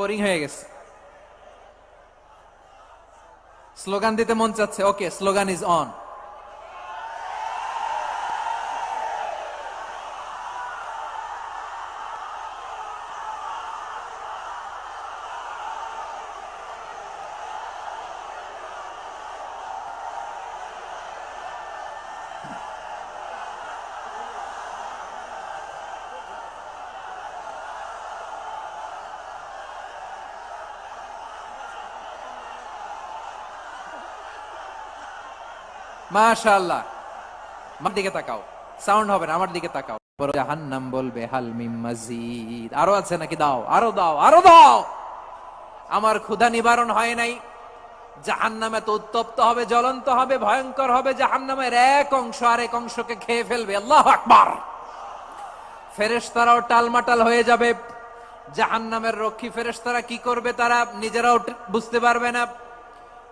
Boring হয়ে গেছে। Slogan দিতে মন চাচ্ছে ওকে স্লোগান ইজ অন মাশাআল্লাহ। আমার দিকে তাকাও। সাউন্ড হবে না, আমার দিকে তাকাও। জাহান্নাম বলবে মাজিদ। আরও আছে নাকি? দাও, আরও দাও আরও দাও। আমার ক্ষুধা নিবারণ হয় নাই। জাহান্নামে তো উত্তপ্ত হবে, জ্বলন্ত হবে, ভয়ঙ্কর হবে। জাহান্নামের এক অংশ আর এক অংশকে খেয়ে ফেলবে। আল্লাহ আকবার। ফেরেশতারাও টালমাটাল হয়ে যাবে। জাহান্নামের রক্ষী ফেরেশতারা কি করবে তারা নিজেরাও বুঝতে পারবে না।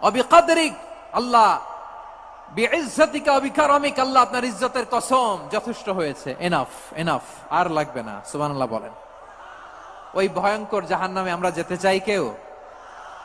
অবিকাদরিক আল্লাহ আল্লাহ আপনার ইজ্জতের কসম যথেষ্ট হয়েছে। এনাফ এনাফ আর লাগবে না বলেন। ওই ভয়ঙ্কর আমরা যেতে চাই কেউ?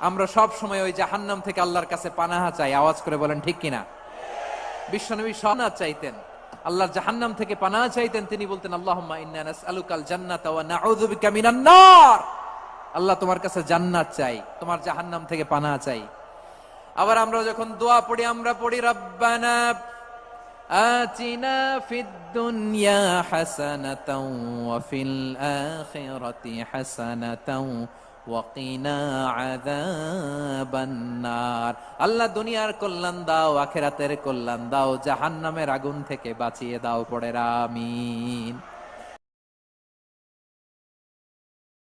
আমরা সব সময় ওই জাহান্নাম থেকে আল্লাহর কাছে পানাহা চাই, আওয়াজ করে বলেন, ঠিক কিনা? বিশ্বনবী সনা চাইতেন, আল্লাহর জাহান্নাম থেকে পানাহা চাইতেন, তিনি বলতেন জান্নাতা ওয়া আল্লাহ তোমার কাছে জান্নাত চাই, তোমার জাহান্নাম থেকে পানাহা চাই। আবার আমরা যখন দোয়া পড়ি, আমরা পড়ি, রব্বানা আচিনা ফিদ দুনিয়া আল্লাহ দুনিয়ার কল্যাণ দাও, আখেরাতের কল্যাণ দাও জাহান নামের আগুন থেকে বাঁচিয়ে দাও পড়ে রামিন